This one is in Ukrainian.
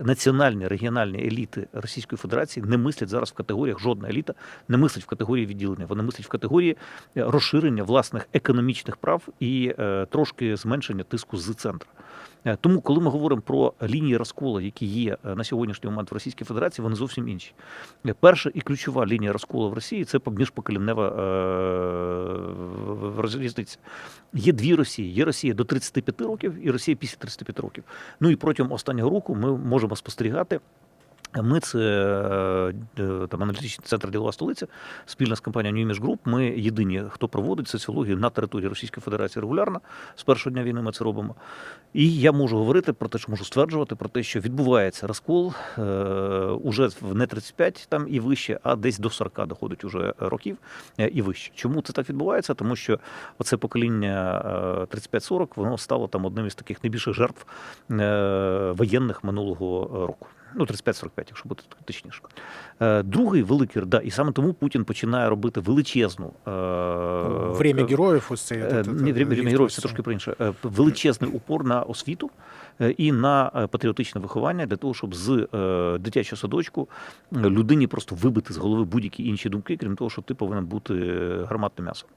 національні регіональні еліти Російської Федерації не мислять зараз в категоріях, жодна еліта не мислить в категорії відділення. Вони мислять в категорії е, розширення власних економічних прав і е, трошки зменшення тиску з центру. Е, Тому, коли ми говоримо про лінії розколу, які є на сьогоднішній момент в Російській Федерації, вони зовсім інші. Перша і ключова лінія розколу в Росії це міжпоколіннева е, різниця. Є дві Росії. Є Росія до 35 років і Росія після 35 років. Ну і протягом останнього року ми можемо спостерігати. Ми це е, там аналітичний центр ділова столиця спільно з компанією New Image Group. Ми єдині, хто проводить соціологію на території Російської Федерації регулярно. З першого дня війни ми це робимо. І я можу говорити про те, що можу стверджувати про те, що відбувається розкол е, уже в не 35 там і вище, а десь до 40 доходить уже років е, і вище. Чому це так відбувається? Тому що оце покоління е, 35-40, воно стало там одним із таких найбільших жертв е, воєнних минулого року. Ну, 35-45, якщо бути точніше. Е, Другий великий да, і саме тому Путін починає робити величезну е, Время героїв, ось це. Е, Ні, время, героїв це трошки про інше. Е, Величезний упор на освіту е, і на е, патріотичне виховання для того, щоб з е, дитячого садочку е, людині просто вибити з голови будь-які інші думки, крім того, що ти повинен бути е, гарматним м'ясом.